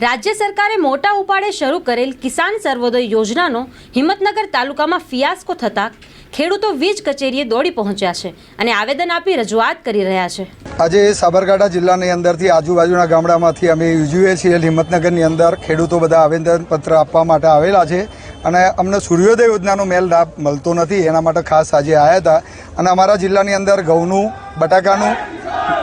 રાજ્ય સરકારે મોટા ઉપાડે શરૂ કરેલ કિસાન સર્વોદય યોજનાનો હિંમતનગર તાલુકામાં ફિયાસ્કો થતાં ખેડૂતો વીજ કચેરીએ દોડી પહોંચ્યા છે અને આવેદન આપી રજૂઆત કરી રહ્યા છે. આજે સાબરકાંઠા જિલ્લાની અંદરથી આજુબાજુના ગામડામાંથી અમે યુજીએસીએલ હિંમતનગરની અંદર ખેડૂતો બધા આવેદનપત્ર આપવા માટે આવેલા છે અને અમને સૂર્યોદય યોજનાનો મેલ લાભ મળતો નથી. એના માટે ખાસ આજે આવ્યા હતા. અને અમારા જિલ્લાની અંદર ઘઉંનું, બટાકાનું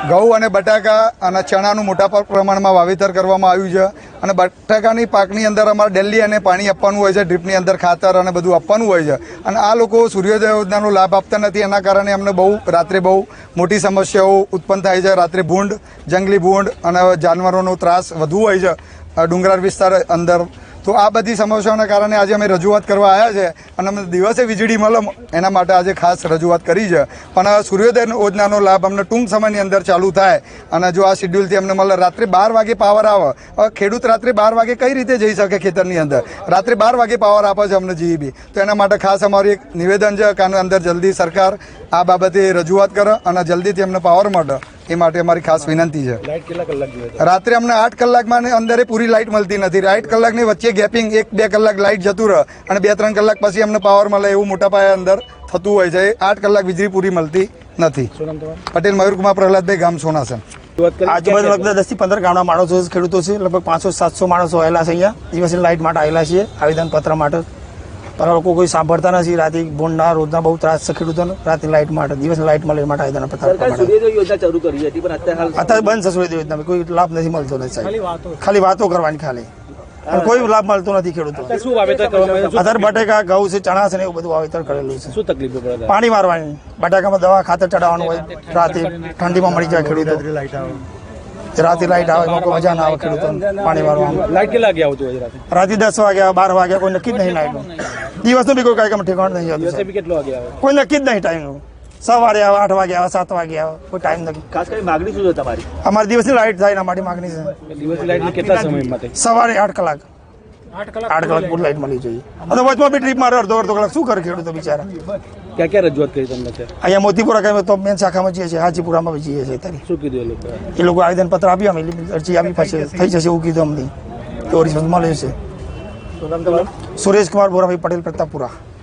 ઘઉં અને બટાકા અને ચણાનું મોટા પ્રમાણમાં વાવેતર કરવામાં આવ્યું છે. અને બટાકાની પાકની અંદર અમારે ડેલી અને પાણી આપવાનું હોય છે, ડ્રીપની અંદર ખાતર અને બધું આપવાનું હોય છે. અને આ લોકો સૂર્યોદય યોજનાનો લાભ આપતા નથી. એના કારણે અમને બહુ રાત્રે બહુ મોટી સમસ્યાઓ ઉત્પન્ન થાય છે. રાત્રે ભૂંડ, જંગલી ભૂંડ અને જાનવરોનો ત્રાસ વધુ હોય છે. ડુંગરાળ વિસ્તાર અંદર તો આ બધી સમસ્યાઓના કારણે આજે અમે રજૂઆત કરવા આવ્યા છે અને અમને દિવસે વીજળી મળે એના માટે આજે ખાસ રજૂઆત કરી છે. પણ સૂર્યોદય યોજનાનો લાભ અમને ટૂંક સમયની અંદર ચાલુ થાય અને જો આ શિડ્યુલથી અમને મળે રાત્રે બાર વાગે પાવર આવે ખેડૂત રાત્રે બાર વાગે કઈ રીતે જઈ શકે ખેતરની અંદર? રાત્રે બાર વાગે પાવર આપે છે અમને જીઈબી. તો એના માટે ખાસ અમારું એક નિવેદન છે કે અંદર જલ્દી સરકાર આ બાબતે રજૂઆત કરે અને જલ્દીથી અમને પાવર મળે. એ માટે અમારી ખાસ વિનંતી છે. રાત્રે અમને આઠ કલાકમાં ને અંદર પૂરી લાઇટ મળતી નથી. આઠ કલાકની વચ્ચે ગેપિંગ એક બે કલાક લાઇટ જતું રહે અને બે ત્રણ કલાક પછી અમને પાવર મળે એવું મોટા પાયે અંદર થતું હોય છે. આઠ કલાક વીજળી પૂરી મળતી નથી. પટેલ મયુરકુમાર પ્રહલાદભાઈ ગામ સોનાસન. આજુબાજુ લગભગ દસથી પંદર ગામના માણસો છે, ખેડૂતો છે. લગભગ પાંચસો સાતસો માણસો આવેલા છે અહીંયા. દિવસે લાઇટ માટે આવેલા છીએ. આવેદન પત્ર માટે. પણ લોકો કોઈ સાંભળતા નથી. રાતે ભૂંડના રોજના બહુ ત્રાસ છે ખેડૂતોને. રાતે લાઇટ માટે દિવસ લાઇટ મળે માટે આવેદન પત્ર આપવા માટે સૂર્યોદય યોજના શરૂ કરી હતી પણ અત્યારે બંધ છે સૂર્યોદય યોજના. કોઈ લાભ નથી મળતો નથી સાહેબ. ખાલી વાતો. કરવાની ખાલી. અને કોઈ લાભ મળતો નથી ખેડૂતો અત્યારે બટાકા ઘઉં છે ચણા છે ને એવું બધું વાવેતર કરેલું છે. શું તકલીફ પડે પાણી મારવાની. બટાકામાં દવા ખાતર ચડાવવાનું હોય. રાતે ઠંડીમાં મળી જાય ખેડૂતો. રાતે લાઇટ આવે એમાં કોઈ મજા ના આવે ખેડૂતોને પાણી વાળવા લાઇટ કેટલા વાગે આવતું હોય રાતે? રાતે દસ વાગ્યા બાર વાગ્યા કોઈ નક્કી જ નહીં લાઇટનું દિવસનું બી કોઈ કાર્યક્રમ ઠેકાણ નહીં આવતું કેટલો વાગે આવે? કોઈ નક્કી જ નહીં ટાઈમનું. સવારે આવે આઠ વાગે આવે સાત વાગે આવે કોઈ ટાઈમ નથી. ખાસ કરી માગણી શું છે તમારી? અમારી દિવસની લાઇટ થાય એના માટે માગણી છે. દિવસની લાઇટ કેટલા સમય માટે સવારે આઠ કલાક. આઠ કલાક પૂરી લાઈટ મળી જોઈએ અને વચમાં બી ટ્રીપ મારે અડધો અડધો કલાક. શું કરે ખેડૂતો બિચારા? ક્યાં ક્યાં રજૂઆત કરી તમને અહીંયા મોતીપુરા કહેવાય તો મેન શાખામાં જઈએ છીએ હાજીપુરામાં બી જઈએ છીએ અત્યારે. શું કીધું એ લોકો એ લોકો આવેદન પત્ર આપ્યું અમે અરજી આપી પછી. થઈ જશે એવું? કીધું અમને. તો રિસ્પોન્સ મળે છે. સુરેશકુમાર નામ સુરેશ કુમાર બોરાભાઈ પટેલ પ્રતાપપુરા.